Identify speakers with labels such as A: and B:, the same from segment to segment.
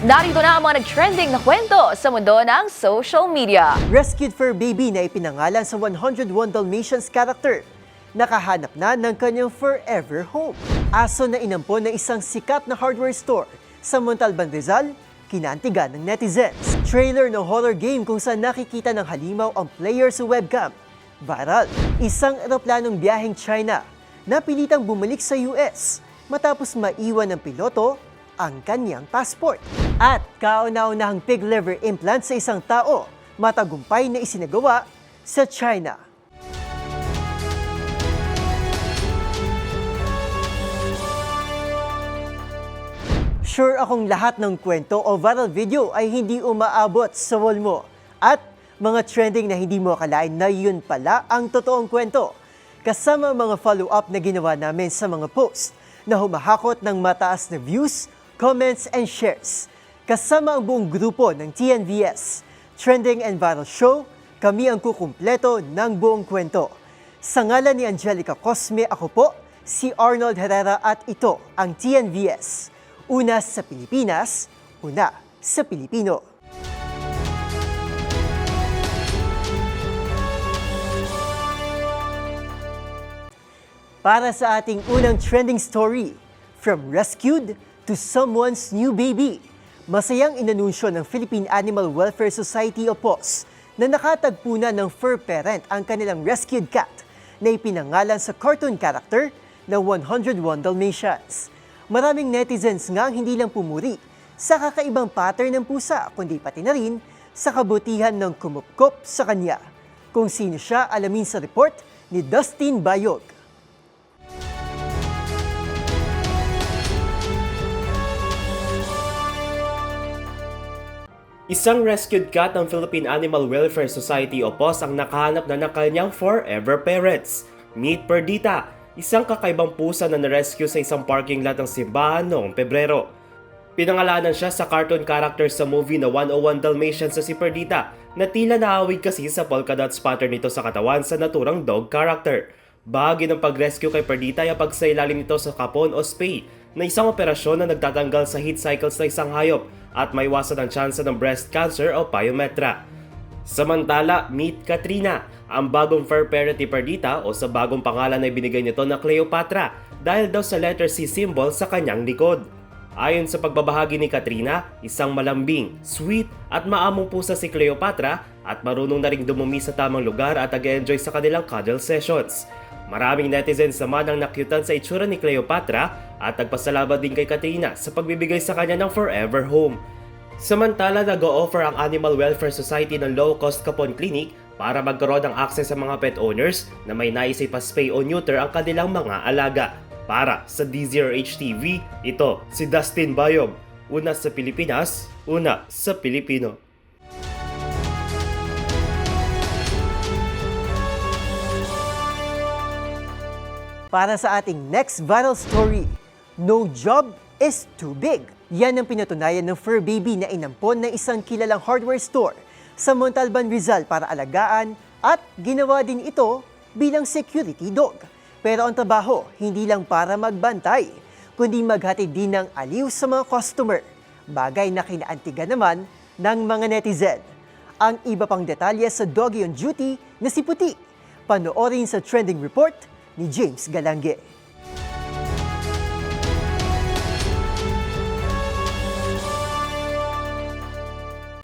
A: Narito na ang mga nag-trending na kwento sa mundo ng social media.
B: Rescued fur baby na ipinangalan sa 101 Dalmatians character. Nakahanap na ng kanyang forever home. Aso na inampon ng isang sikat na hardware store sa Montalban, Rizal, kinantigan ng netizens. Trailer ng horror game kung saan nakikita ng halimaw ang player sa webcam. Viral. Isang eroplanong biyaheng China na pilitang bumalik sa US matapos maiwan ng piloto ang kanyang passport. At kauna-unahang pig liver implant sa isang tao, matagumpay na isinagawa sa China. Sure akong lahat ng kwento o viral video ay hindi umaabot sa wall mo. At mga trending na hindi mo akalain na yun pala ang totoong kwento. Kasama mga follow-up na ginawa namin sa mga post na humahakot ng mataas na views, comments, and shares. Kasama ang buong grupo ng TNVS, Trending and Viral Show, kami ang kukumpleto ng buong kwento. Sa ngalan ni Angelica Cosme, ako po, si Arnold Herrera at ito ang TNVS. Una sa Pilipinas, una sa Pilipino. Para sa ating unang trending story, from rescued to someone's new baby. Masayang inanunsyo ng Philippine Animal Welfare Society o POS na nakatagpo na ng fur parent ang kanilang rescued cat na ipinangalan sa cartoon character na 101 Dalmatians. Maraming netizens nga ang hindi lang pumuri sa kakaibang pattern ng pusa, kundi pati na rin sa kabutihan ng kumupkop sa kanya. Kung sino siya, alamin sa report ni Dustin Bayog.
C: Isang rescued cat ng Philippine Animal Welfare Society o POS ang nakahanap na ng kanyang forever parents. Meet Perdita, isang kakaibang pusa na na-rescue sa isang parking lot ng simbahan noong Pebrero. Pinangalanan siya sa cartoon character sa movie na 101 Dalmatians sa si Perdita na tila naawig kasi sa polka dots pattern nito sa katawan sa naturang dog character. Bahagi ng pag-rescue kay Perdita ay pagsailalim nito sa kapon o spay na isang operasyon na nagtatanggal sa heat cycles ng isang hayop at may iwasan ang tsansa ng breast cancer o pyometra. Samantala, meet Katrina, ang bagong parent ni Perdita o sa bagong pangalan na ibinigay nito na Cleopatra dahil daw sa letter C symbol sa kanyang likod. Ayon sa pagbabahagi ni Katrina, isang malambing, sweet at maamong pusa si Cleopatra at marunong na ring dumumi sa tamang lugar at nag-enjoy sa kanilang cuddle sessions. Maraming netizens naman ang nakyutan sa itsura ni Cleopatra at nagpasalamat din kay Katrina sa pagbibigay sa kanya ng forever home. Samantala, nag-o-offer ang Animal Welfare Society ng low-cost Capon Clinic para magkaroon ng access sa mga pet owners na may naisip pa spay o neuter ang kanilang mga alaga. Para sa DZRH TV, ito si Dustin Bayog. Una sa Pilipinas, una sa Pilipino.
B: Para sa ating next viral story, no job is too big. Yan ang pinatunayan ng fur baby na inampon ng isang kilalang hardware store sa Montalban, Rizal para alagaan at ginawa din ito bilang security dog. Pero ang trabaho, hindi lang para magbantay, kundi maghatid din ng aliw sa mga customer. Bagay na kinaantigan naman ng mga netizen. Ang iba pang detalye sa Doggy on Duty na si Puti. Panoorin sa trending report ni James Galange.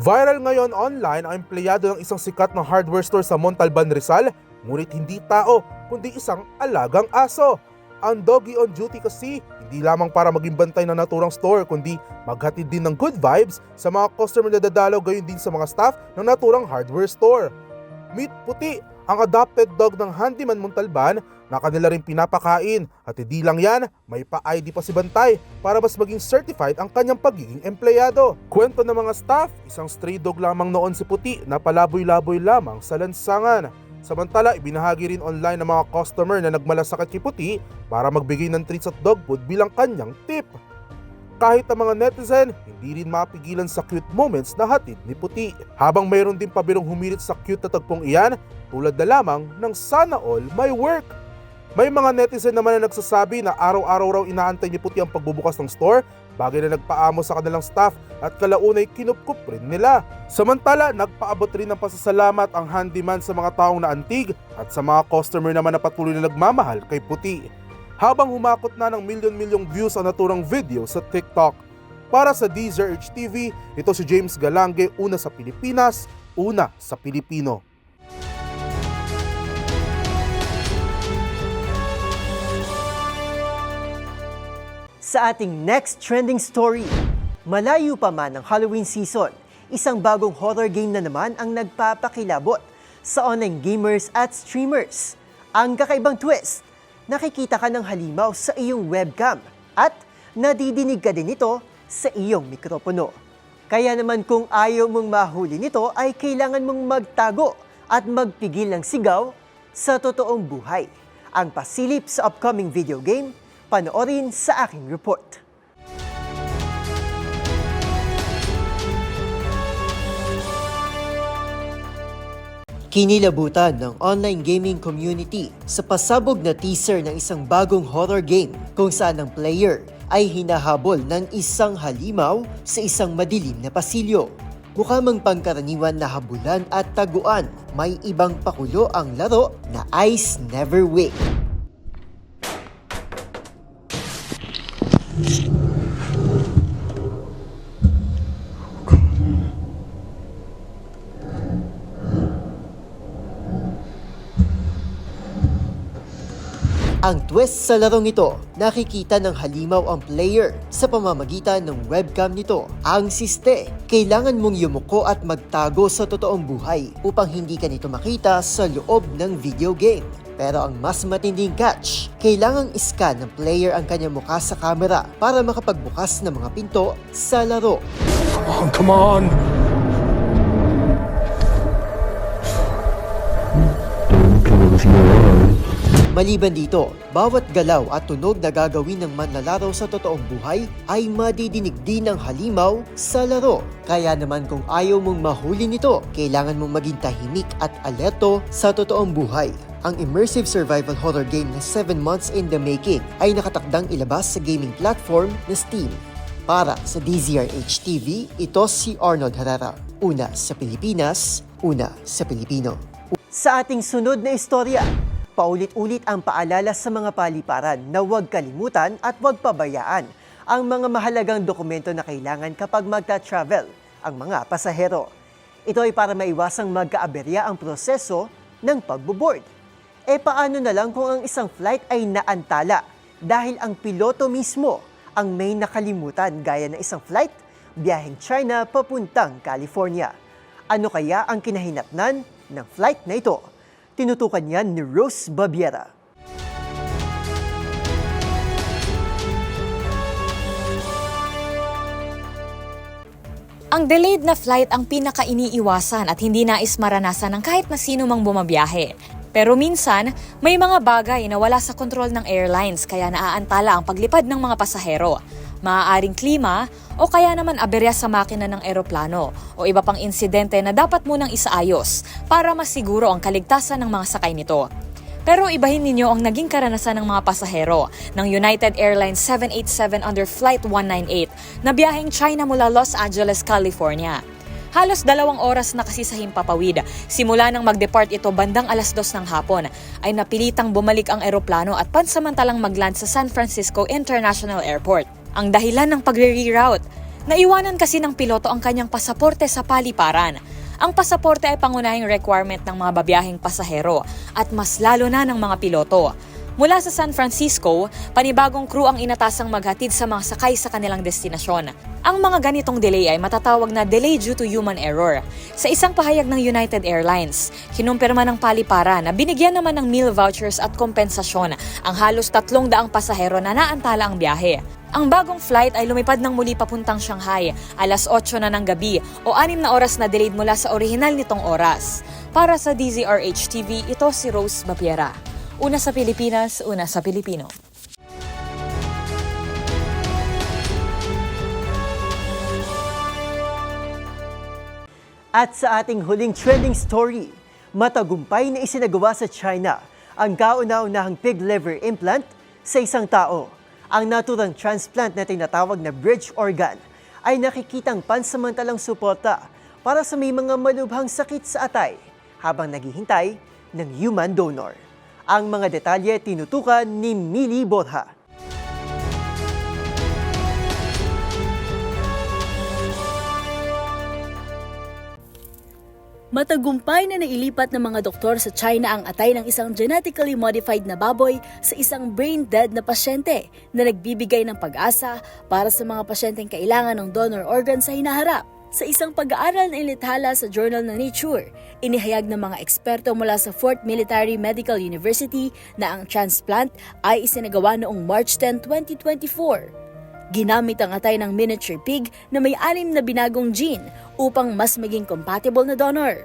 D: Viral ngayon online ang empleyado ng isang sikat na hardware store sa Montalban, Rizal, ngunit hindi tao, kundi isang alagang aso. Ang doggy on duty kasi hindi lamang para maging bantay ng naturang store, kundi maghatid din ng good vibes sa mga customer na dadalaw gayon din sa mga staff ng naturang hardware store. Meet Puti, ang adopted dog ng handyman Montalban na kanila rin pinapakain at hindi lang yan, may pa-ID pa si Bantay para mas maging certified ang kanyang pagiging empleyado. Kwento ng mga staff, isang stray dog lamang noon si Puti na palaboy-laboy lamang sa lansangan. Samantala, ibinahagi rin online ng mga customer na nagmalasakit kay Puti para magbigay ng treats at dog food bilang kanyang tip. Kahit ang mga netizen, hindi rin mapigilan sa cute moments na hatid ni Puti. Habang mayroon din pabirong humirit sa cute na tagpong iyan, tulad na lamang ng sana all may work. May mga netizen naman na nagsasabi na araw-araw raw inaantay ni Puti ang pagbubukas ng store bagay na nagpaamo sa kanilang staff at kalaunay kinupkup rin nila. Samantala, nagpaabot rin ng pasasalamat ang handyman sa mga taong naantig at sa mga customer naman na patuloy na nagmamahal kay Puti. Habang humakot na ng milyon-milyong views ang naturang video sa TikTok. Para sa DZRH TV, ito si James Galange, una sa Pilipinas, una sa Pilipino.
B: Sa ating next trending story, malayo pa man ang Halloween season, isang bagong horror game na naman ang nagpapakilabot sa online gamers at streamers. Ang kakaibang twist, nakikita ka ng halimaw sa iyong webcam at nadidinig ka din ito sa iyong mikropono. Kaya naman kung ayaw mong mahuli nito ay kailangan mong magtago at magpigil ng sigaw sa totoong buhay. Ang pasilip sa upcoming video game, panoorin sa aking report. Kinilabutan ng online gaming community sa pasabog na teaser ng isang bagong horror game kung saan ang player ay hinahabol ng isang halimaw sa isang madilim na pasilyo. Mukha mang pangkaraniwan na habulan at taguan, may ibang pakulo ang laro na Ice Never Wake. Ang twist sa larong ito, nakikita ng halimaw ang player sa pamamagitan ng webcam nito. Ang siste, kailangan mong yumuko at magtago sa totoong buhay upang hindi ka nito makita sa loob ng video game. Pero ang mas matinding catch, kailangang iscan ng player ang kanyang mukha sa camera para makapagbukas ng mga pinto sa laro.
E: Oh, come on.
B: Maliban dito, bawat galaw at tunog na gagawin ng manlalaro sa totoong buhay ay madidinig din ng halimaw sa laro. Kaya naman kung ayaw mong mahuli nito, kailangan mong maging tahimik at alerto sa totoong buhay. Ang immersive survival horror game na 7 months in the making ay nakatakdang ilabas sa gaming platform na Steam. Para sa DZRH TV, ito si Arnold Herrera. Una sa Pilipinas, una sa Pilipino. Sa ating sunod na istorya, paulit-ulit ang paalala sa mga paliparan na huwag kalimutan at huwag pabayaan ang mga mahalagang dokumento na kailangan kapag magta-travel ang mga pasahero. Ito ay para maiwasang magkaaberya ang proseso ng pagboboard. E paano na lang kung ang isang flight ay naantala dahil ang piloto mismo ang may nakalimutan gaya ng isang flight biyaheng China papuntang California. Ano kaya ang kinahinatnan ng flight na ito? Tinutukan yan ni Rose Babiera.
F: Ang delayed na flight ang pinaka-iniiwasan at hindi nais maranasan ng kahit na sino mang bumabiyahe. Pero minsan, may mga bagay na wala sa kontrol ng airlines kaya naaantala ang paglipad ng mga pasahero. Maaaring klima o kaya naman aberya sa makina ng eroplano o iba pang insidente na dapat munang isaayos para masiguro ang kaligtasan ng mga sakay nito. Pero ibahin ninyo ang naging karanasan ng mga pasahero ng United Airlines 787 under Flight 198 na biyaheng China mula Los Angeles, California. Halos dalawang oras na kasi sa himpapawid. Simula nang mag-depart ito bandang alas dos ng hapon, ay napilitang bumalik ang eroplano at pansamantalang magland sa San Francisco International Airport. Ang dahilan ng pagre-reroute, naiwanan kasi ng piloto ang kanyang pasaporte sa paliparan. Ang pasaporte ay pangunahing requirement ng mga babiyaheng pasahero at mas lalo na ng mga piloto. Mula sa San Francisco, panibagong crew ang inatasang maghatid sa mga sakay sa kanilang destinasyon. Ang mga ganitong delay ay matatawag na delay due to human error. Sa isang pahayag ng United Airlines, kinumpirma ng palipara na binigyan naman ng meal vouchers at kompensasyon ang halos tatlong daang pasahero na naantala ang biyahe. Ang bagong flight ay lumipad ng muli papuntang Shanghai, alas 8 na ng gabi o 6 na oras na delayed mula sa orihinal nitong oras. Para sa DZRH TV, ito si Rose Bapiera. Una sa Pilipinas, una sa Pilipino.
B: At sa ating huling trending story, matagumpay na isinagawa sa China ang kauna-unahang pig liver implant sa isang tao. Ang naturang transplant na tinatawag na bridge organ ay nakikitang pansamantalang suporta para sa may mga malubhang sakit sa atay habang naghihintay ng human donor. Ang mga detalye tinutukan ni Mili Borja.
G: Matagumpay na nailipat ng mga doktor sa China ang atay ng isang genetically modified na baboy sa isang brain dead na pasyente na nagbibigay ng pag-asa para sa mga pasyenteng kailangan ng donor organ sa hinaharap. Sa isang pag-aaral na inilithala sa Journal ng Nature, inihayag ng mga eksperto mula sa Fort Military Medical University na ang transplant ay isinagawa noong March 10, 2024. Ginamit ang atay ng miniature pig na may anim na binagong gene upang mas maging compatible na donor.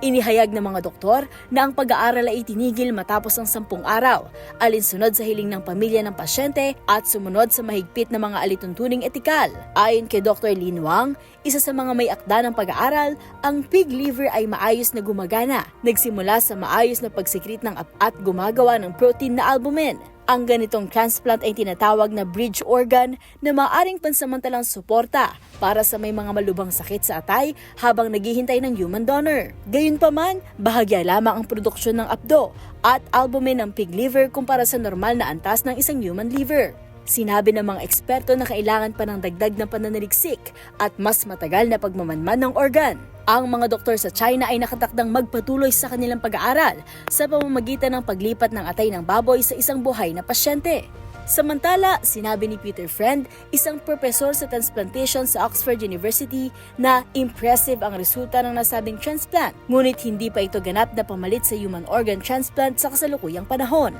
G: Inihayag ng mga doktor na ang pag-aaral ay itinigil matapos ang sampung araw, alinsunod sa hiling ng pamilya ng pasyente at sumunod sa mahigpit na mga alituntuning etikal. Ayon kay Dr. Lin Wang, isa sa mga may akda ng pag-aaral, ang pig liver ay maayos na gumagana, nagsimula sa maayos na pagsikrit ng at gumagawa ng protein na albumin. Ang ganitong transplant ay tinatawag na bridge organ na maaring pansamantalang suporta para sa may mga malubhang sakit sa atay habang naghihintay ng human donor. Gayunpaman, bahagya lamang ang produksyon ng apdo at albumin ng pig liver kumpara sa normal na antas ng isang human liver. Sinabi ng mga eksperto na kailangan pa ng dagdag na pananaliksik at mas matagal na pagmamanman ng organ. Ang mga doktor sa China ay nakatakdang magpatuloy sa kanilang pag-aaral sa pamamagitan ng paglipat ng atay ng baboy sa isang buhay na pasyente. Samantala, sinabi ni Peter Friend, isang profesor sa transplantation sa Oxford University, na impressive ang resulta ng nasabing transplant, ngunit hindi pa ito ganap na pamalit sa human organ transplant sa kasalukuyang panahon.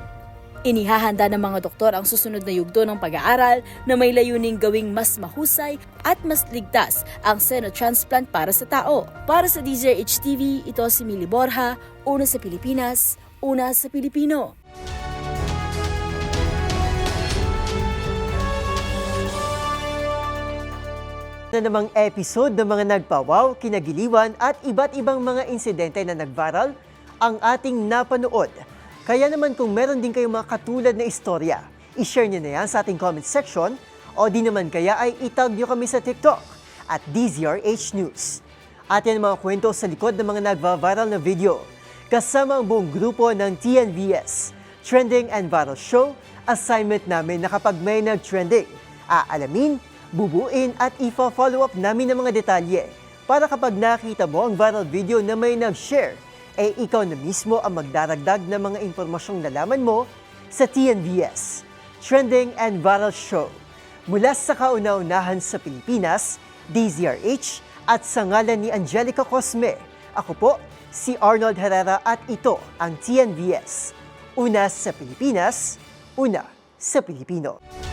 G: Inihahanda ng mga doktor ang susunod na yugto ng pag-aaral na may layuning gawing mas mahusay at mas ligtas ang xenotransplant para sa tao. Para sa DZRH TV, ito si Mili Borja, una sa Pilipinas, una sa Pilipino.
B: na namang episode ng mga nagpawaw, kinagiliwan at iba't ibang mga insidente na nagviral ang ating napanood. Kaya naman kung meron din kayong mga katulad na istorya, ishare nyo na yan sa ating comment section. O di naman kaya ay itag nyo kami sa TikTok at DZRH News. At yan mga kwento sa likod ng mga nagva-viral na video. Kasama ang buong grupo ng TNVS, Trending and Viral Show, assignment namin na kapag may nag-trending, aalamin, bubuin at ifa-follow up namin ng mga detalye para kapag nakita mo ang viral video na may nag-share, eh ikaw na mismo ang magdaragdag ng mga impormasyong nalaman mo sa TNVS, Trending and Viral Show. Mula sa kauna-unahan sa Pilipinas, DZRH at sa ngalan ni Angelica Cosme, ako po si Arnold Herrera at ito ang TNVS. Una sa Pilipinas, una sa Pilipino.